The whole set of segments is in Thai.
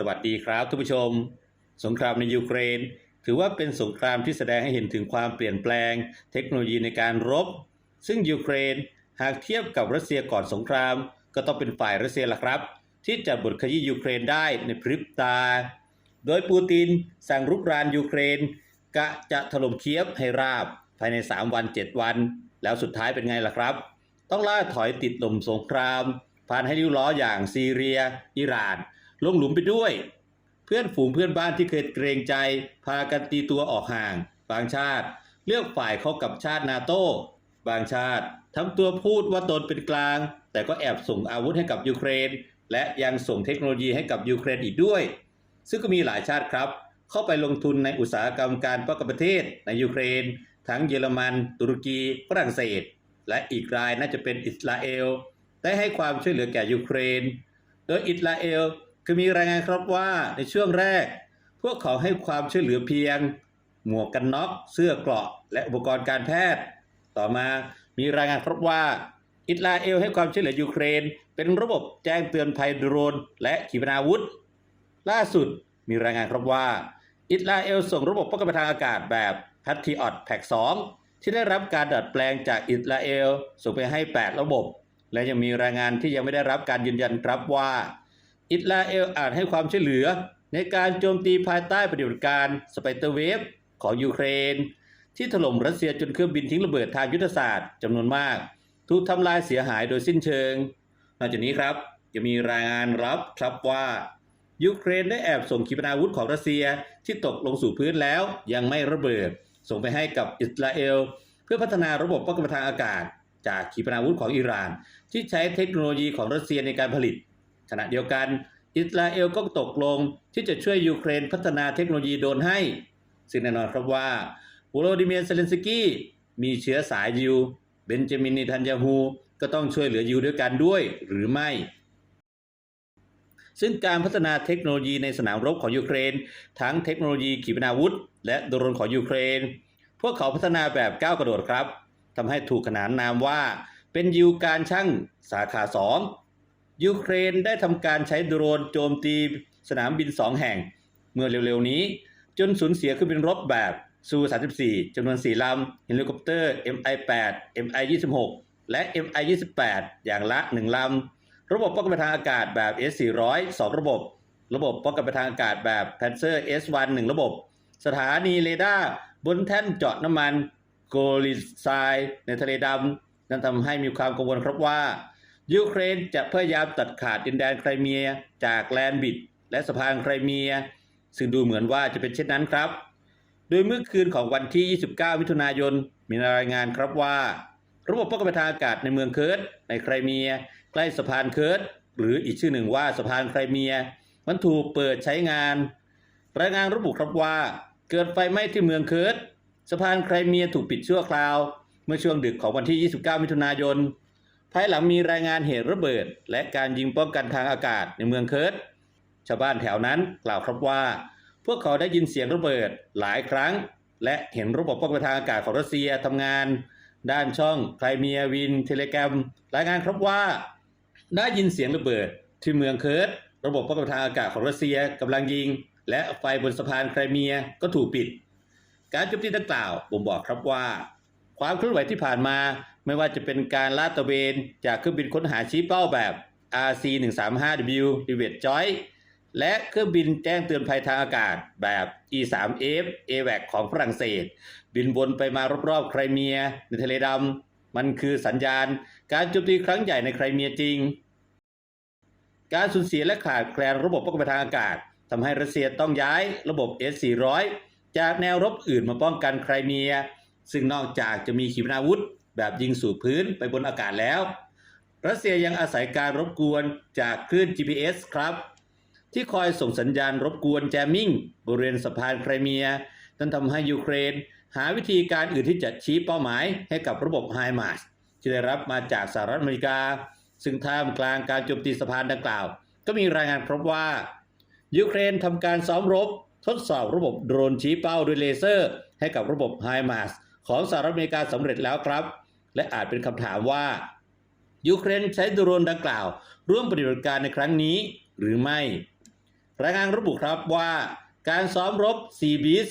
สวัสดีครับทุกผู้ชม สงครามในยูเครน ถือว่าเป็นสงครามที่แสดงให้เห็นถึงความเปลี่ยนแปลง เทคโนโลยีในการรบ ซึ่งยูเครนหากเทียบกับรัสเซียก่อนสงคราม ก็ต้องเป็นฝ่ายรัสเซียละครับ ที่จะบดขยี้ยูเครนได้ในพริบตา โดยปูตินสั่งรุกรานยูเครน กะจะถล่มเคียฟให้ราบภายใน 3 วัน 7 วัน แล้วสุดท้ายเป็นไงล่ะครับ ต้องล่าถอยติดลมสงครามผ่านให้ริ้วล้ออย่างซีเรีย อิหร่าน ลงหลุมไปด้วย เพื่อนฝูงเพื่อนบ้านที่เคยเกรงใจ พากันตีตัวออกห่าง บางชาติ เลือกฝ่ายเข้ากับชาตินาโต้บางชาติทำตัวพูดว่าตนเป็นกลาง แต่ก็แอบส่งอาวุธให้กับยูเครน และยังส่งเทคโนโลยีให้กับยูเครนอีกด้วย ซึ่งก็มีหลายชาติครับ เข้าไปลงทุนในอุตสาหกรรมการป้องกันประเทศในยูเครน ทั้งเยอรมัน ตุรกี ฝรั่งเศส และอีกรายน่าจะเป็นอิสราเอล ได้ให้ความช่วยเหลือแก่ยูเครน โดยอิสราเอล คือมีรายงานครับว่าในช่วงแรก พวกเขาให้ความช่วยเหลือเพียง หมวกกันน็อก เสื้อเกราะ และอุปกรณ์การแพทย์ ต่อมามีรายงานครับว่า อิสราเอลให้ความช่วยเหลือยูเครน เป็นระบบแจ้งเตือนภัยโดรน และขีปนาวุธ ล่าสุดมีรายงานครับว่า อิสราเอลส่งระบบป้องกันทางอากาศแบบ Patriot Pack 2ที่ได้รับการดัดแปลงจากอิสราเอลส่งไปให้ 8 ระบบ และยังมีรายงานที่ยังไม่ได้รับการยืนยันครับว่า อิสราเอลอาจให้ความช่วยเหลือ ในการโจมตีภายใต้ปฏิบัติการสไปเตอร์เวฟของยูเครน ที่ถล่มรัสเซียจนเครื่องบินทิ้งระเบิดทางยุทธศาสตร์จำนวนมาก ถูกทำลายเสียหายโดยสิ้นเชิง นอกจากนี้ครับยังมีรายงานรับครับว่ายูเครนได้แอบส่งขีปนาวุธของรัสเซียที่ตกลงสู่พื้นแล้วยังไม่ระเบิด ส่งไปให้กับอิสราเอล เพื่อพัฒนาระบบป้องกันทางอากาศ จากขีปนาวุธของอิหร่าน ที่ใช้เทคโนโลยีของรัสเซียในการผลิต ขณะเดียวกัน อิสราเอลก็ตกลงที่จะช่วยยูเครนพัฒนาเทคโนโลยีโดรนให้ ซึ่งแน่นอนครับว่าโวโลดิเมียร์เซเลนสกี้มีเชื้อสายยิว เบนจามินเนทันยาฮูก็ต้องช่วยเหลือยิวด้วยกันด้วยหรือไม่ ซึ่งการพัฒนาเทคโนโลยีในสนามรบของยูเครน ทั้งเทคโนโลยีขีปนาวุธ และโดรนของยูเครน พวกเขาพัฒนาแบบก้าวกระโดดครับทำให้ถูกขนานนามว่าเป็นยิวการช่างสาขาสอง ยูเครนได้ทำการใช้โดรนโจมตีสนามบินสองแห่ง เมื่อเร็วๆนี้ จนสูญเสียเครื่องบินรบแบบซู34จำนวน 4 ลำเฮลิคอปเตอร์ MI8 MI26 และ MI28 อย่างละ 1 ลำ ระบบป้องกันทางอากาศแบบ S400 2 ระบบ ระบบป้องกันทางอากาศแบบ Panzer S1 1 ระบบ สถานีเรดาร์บนแท่นเจาะน้ำมันโกลิซายในทะเลดำนั่นทำให้มีความกังวลครับว่า ยูเครนจะพยายามตัดขาดดินแดนไครเมียจากแลนบิด และสะพานไครเมีย ซึ่งดูเหมือนว่าจะเป็นเช่นนั้นครับ โดยเมื่อคืนของวันที่ 29 มิถุนายน มีรายงานครับว่า ระบบป้องกันทางอากาศในเมืองเคิร์ดในไครเมีย ใกล้สะพานเคิร์ดหรืออีกชื่อหนึ่งว่าสะพานไครเมีย มันถูกเปิดใช้งาน รายงานระบุครับว่า เกิดไฟไหม้ที่เมืองเคิร์ดสะพานไครเมียถูกปิดชั่วคราว เมื่อช่วงดึกของวันที่ 29 มิถุนายน ภายหลังมีรายงานเหตุระเบิด และการยิงป้องกันทางอากาศในเมืองเคิร์ดชาวบ้านแถวนั้นกล่าวครับว่า พวกเขาได้ยินเสียงระเบิดหลายครั้ง และเห็นระบบป้องกันทางอากาศของรัสเซียทำงาน ด้านช่องไครเมียวิน เทเลกรมรายงานครับว่า ได้ยินเสียงระเบิดที่เมืองเคิร์ดระบบป้องกันทางอากาศของรัสเซียกำลังยิง และไฟบนสะพานไครเมียก็ถูกปิด การโจมตีดังกล่าวบ่งบอกครับว่า ความเคลื่อนไหวที่ผ่านมา ไม่ว่าจะเป็นการลาดตระเวนจากเครื่องบินค้นหาชี้เป้าแบบ RC135W d i v e t Joy และเครื่องบินแจ้งเตือนภัยทางอากาศแบบ E3F AVAC ของฝรั่งเศส บินวนไปมารอบๆไครเมียในทะเลดำมันคือสัญญาณ การโจมตีครั้งใหญ่ในไครเมียจริง การสูญเสียและขาดแคลนระบบป้องกันทางอากาศทำให้รัสเซียต้องย้ายระบบ S400 จากแนวรบอื่นมาป้องกันไครเมีย ซึ่งนอกจากจะมีขีปนาวุธ แบบยิงสู่พื้นไปบนอากาศแล้ว รัสเซียยังอาศัยการรบกวนจากคลื่น GPS ครับ ที่คอยส่งสัญญาณรบกวนแจมมิ่ง บริเวณสะพานไครเมียนั่นทำให้ยูเครน หาวิธีการอื่นที่จะชี้เป้าหมายให้กับระบบไฮมาสที่ได้รับมาจากสหรัฐอเมริกา ซึ่งท่ามกลางการโจมตีสะพานดังกล่าว ก็มีรายงานพบว่า ยูเครนทำการซ้อมรบ ทดสอบระบบโดรนชี้เป้าด้วยเลเซอร์ ให้กับระบบไฮมาสของสหรัฐอเมริกาสำเร็จแล้วครับ และอาจเป็นคำถามว่า ยูเครนใช้โดรนดังกล่าว ร่วมปฏิบัติการในครั้งนี้หรือไม่ รายงานระบุครับว่าการซ้อมรบซีบิส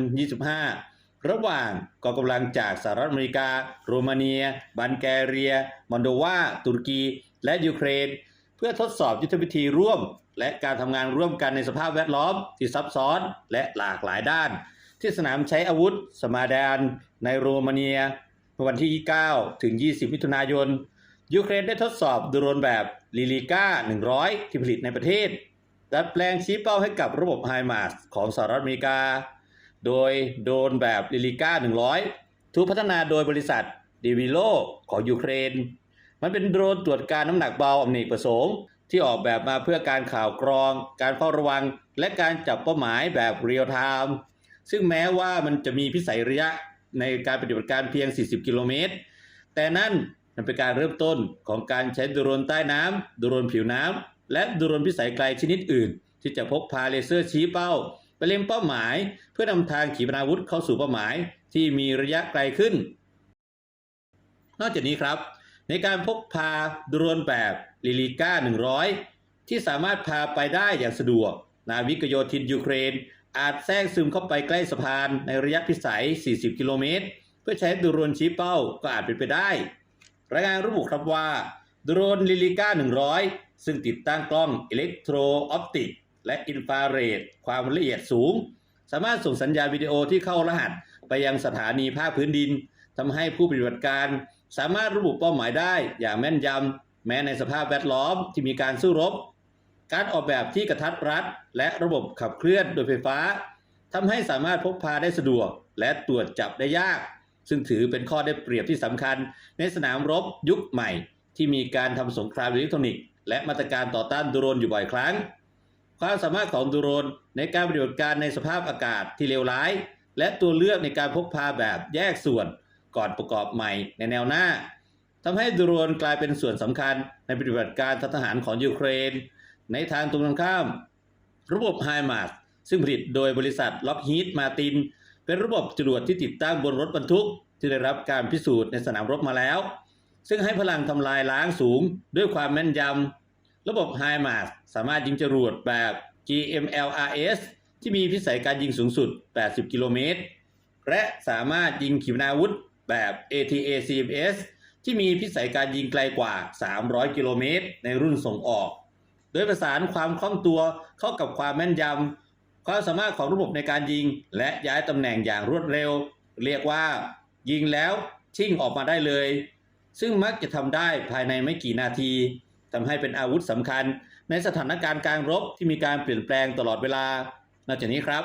2025 ระหว่างกองกำลังจากสหรัฐอเมริกา โรมาเนีย บัลแกเรีย มอนโดวา ตุรกี และยูเครน เพื่อทดสอบยุทธวิธีร่วม และการทำงานร่วมกันในสภาพแวดล้อมที่ซับซ้อนและหลากหลายด้าน ที่สนามใช้อาวุธ สมาดาน ในโรมาเนีย เมื่อวันที่9ถึง 20 มิถุนายน ยูเครนได้ทดสอบโดรนแบบลิลิก้า 100 ที่ผลิตในประเทศ ดัดแปลงชี้เป้าให้กับระบบไฮมาสของสหรัฐอเมริกา โดยโดรนแบบลิลิก้า 100 ถูกพัฒนาโดยบริษัทดีวิโลของยูเครน มันเป็นโดรนตรวจการน้ำหนักเบาอเนกประสงค์ที่ออกแบบมาเพื่อการข่าวกรอง การเฝ้าระวัง และการจับเป้าหมายแบบเรียลไทม์ซึ่งแม้ว่ามันจะมีพิสัยระยะ ในการปฏิบัติการเพียง 40 กิโลเมตร แต่นั่นมันเป็นการเริ่มต้นของการใช้โดรนใต้น้ำโดรนผิวน้ำและโดรนพิสัยไกลชนิดอื่น ที่จะพกพาเลเซอร์ชี้เป้า ไปเล็งเป้าหมาย เพื่อนำทางขีปนาวุธเข้าสู่เป้าหมาย ที่มีระยะไกลขึ้น นอกจากนี้ครับ ในการพกพาโดรนแบบลิลิก้า100 ที่สามารถพาไปได้อย่างสะดวก นาวิกโยธินยูเครน อาจแทรกซึมเข้าไปใกล้สะพานในระยะพิสัย 40 กิโลเมตร เพื่อใช้โดรนชี้เป้าก็อาจเป็นไปได้ รายงานระบุครับว่าโดรนลิลิก้า 100 ซึ่งติดตั้งกล้องอิเล็กโทรออปติกและอินฟราเรดความละเอียดสูง สามารถส่งสัญญาณวิดีโอที่เข้ารหัสไปยังสถานีภาคพื้นดินทำให้ผู้ปฏิบัติการ สามารถระบุเป้าหมายได้อย่างแม่นยำแม้ในสภาพแวดล้อมที่มีการสู้รบ การออกแบบที่กระทัดรัด และระบบขับเคลื่อนโดยไฟฟ้าทำให้สามารถพกพาได้สะดวก และตรวจจับได้ยาก ซึ่งถือเป็นข้อได้เปรียบที่สำคัญ ในสนามรบยุคใหม่ ที่มีการทำสงครามอิเล็กทรอนิกส์และมาตรการต่อต้านโดรนอยู่บ่อยครั้ง ความสามารถของโดรนในการปฏิบัติการในสภาพอากาศที่เลวร้าย และตัวเลือกในการพกพาแบบแยกส่วนก่อนประกอบใหม่ในแนวหน้าทำให้โดรนกลายเป็นส่วนสำคัญในปฏิบัติการทหารของยูเครน ในทางตรงกันข้าม ระบบไฮมาสซึ่งผลิตโดยบริษัทล็อกฮีดมาติน เป็นระบบจรวดที่ติดตั้งบนรถบรรทุก ที่ได้รับการพิสูจน์ในสนามรบมาแล้ว ซึ่งให้พลังทำลายล้างสูงด้วยความแม่นยำ ระบบไฮมาสสามารถยิงจรวดแบบ GMLRS ที่มีพิสัยการยิงสูงสุด 80 กิโลเมตร และสามารถยิงขีปนาวุธแบบ ATACMS ที่มีพิสัยการยิงไกลกว่า 300 กิโลเมตร ในรุ่นส่งออก โดยประสานความคล่องตัวเข้ากับความแม่นยำความสามารถของระบบในการยิง และย้ายตำแหน่งอย่างรวดเร็ว เรียกว่า ยิงแล้วชิ่งออกมาได้เลย ซึ่งมักจะทำได้ภายในไม่กี่นาทีทำให้เป็นอาวุธสำคัญ ในสถานการณ์การรบที่มีการเปลี่ยนแปลงตลอดเวลานอกจากนี้ครับ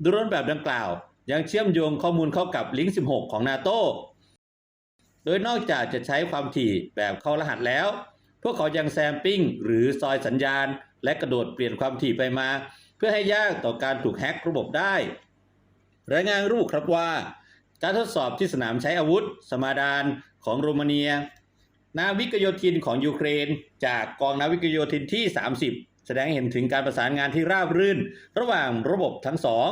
โดรนแบบดังกล่าวยังเชื่อมโยงข้อมูลเข้ากับลิงก์ 16 ของนาโตโดยนอกจากจะใช้ความถี่แบบเข้ารหัสแล้ว พวกเขายังแซมปิ้ง หรือซอยสัญญาณ และกระโดดเปลี่ยนความถี่ไปมา เพื่อให้ยากต่อการถูกแฮ็กระบบได้ รายงานรูปครับว่า การทดสอบที่สนามใช้อาวุธ สมาดานของโรมาเนีย นาวิกโยธินของยูเครน จากกองนาวิกโยธินที่ 30 แสดงเห็นถึงการประสานงานที่ราบรื่น ระหว่างระบบทั้งสอง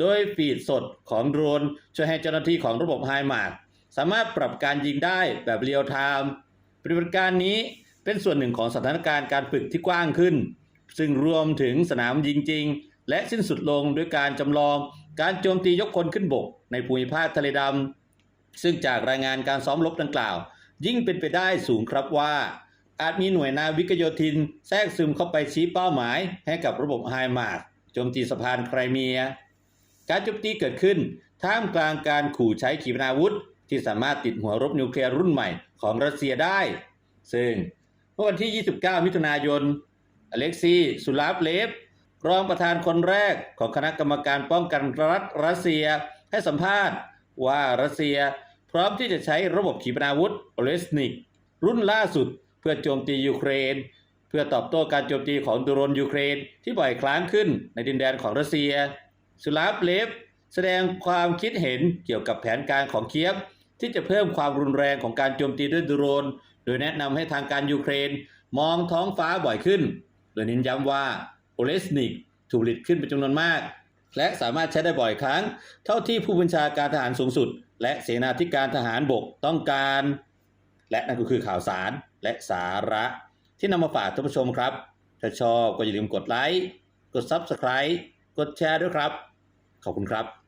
โดยฟีดสดของโดรน ช่วยให้เจ้าหน้าที่ของระบบไฮมาร์สามารถปรับการยิงได้แบบเรียลไทม์ปฏิบัติการนี้ เป็นส่วนหนึ่งของสถานการณ์การฝึกที่กว้างขึ้น ซึ่งรวมถึงสนามยิงจริง และสิ้นสุดลงด้วยการจำลองการโจมตียกคนขึ้นบก ในภูมิภาคทะเลดำซึ่งจากรายงานการซ้อมรบดังกล่าว ยิ่งเป็นไปได้สูงครับว่า อาจมีหน่วยนาวิกโยธิน แทรกซึมเข้าไปชี้เป้าหมายให้กับระบบไฮมาร์โจมตีสะพานไครเมีย การโจมตีเกิดขึ้น ท่ามกลางการขู่ใช้ขีปนาวุธ ที่สามารถติดหัวรบนิวเคลียร์รุ่นใหม่ของรัสเซียได้ ซึ่ง เมื่อวันที่ 29 มิถุนายน อเล็กซีสุลาฟเลฟ รองประธานคนแรกของคณะกรรมการป้องกันรัฐรัสเซียให้สัมภาษณ์ว่ารัสเซียพร้อมที่จะใช้ระบบขีปนาวุธโอเลสนิก รุ่นล่าสุดเพื่อโจมตียูเครน เพื่อตอบโต้การโจมตีของโดรนยูเครน ที่บ่อยครั้งขึ้นในดินแดนของรัสเซีย สุลาฟเลฟแสดงความคิดเห็นเกี่ยวกับแผนการของเคียฟที่จะเพิ่มความรุนแรงของการโจมตีด้วยโดรน โดยแนะนำให้ทางการยูเครนมองท้องฟ้าบ่อยขึ้น โดยเน้นย้ำว่าโอเลสนิกถูกผลิตขึ้นเป็นจำนวนมาก และสามารถใช้ได้บ่อยครั้ง เท่าที่ผู้บัญชาการทหารสูงสุด และเสนาธิการทหารบกต้องการ และนั่นก็คือข่าวสารและสาระที่นำมาฝากท่านผู้ชมครับ ถ้าชอบก็อย่าลืมกดไลค์ กด Subscribe กดแชร์ด้วยครับ ขอบคุณครับ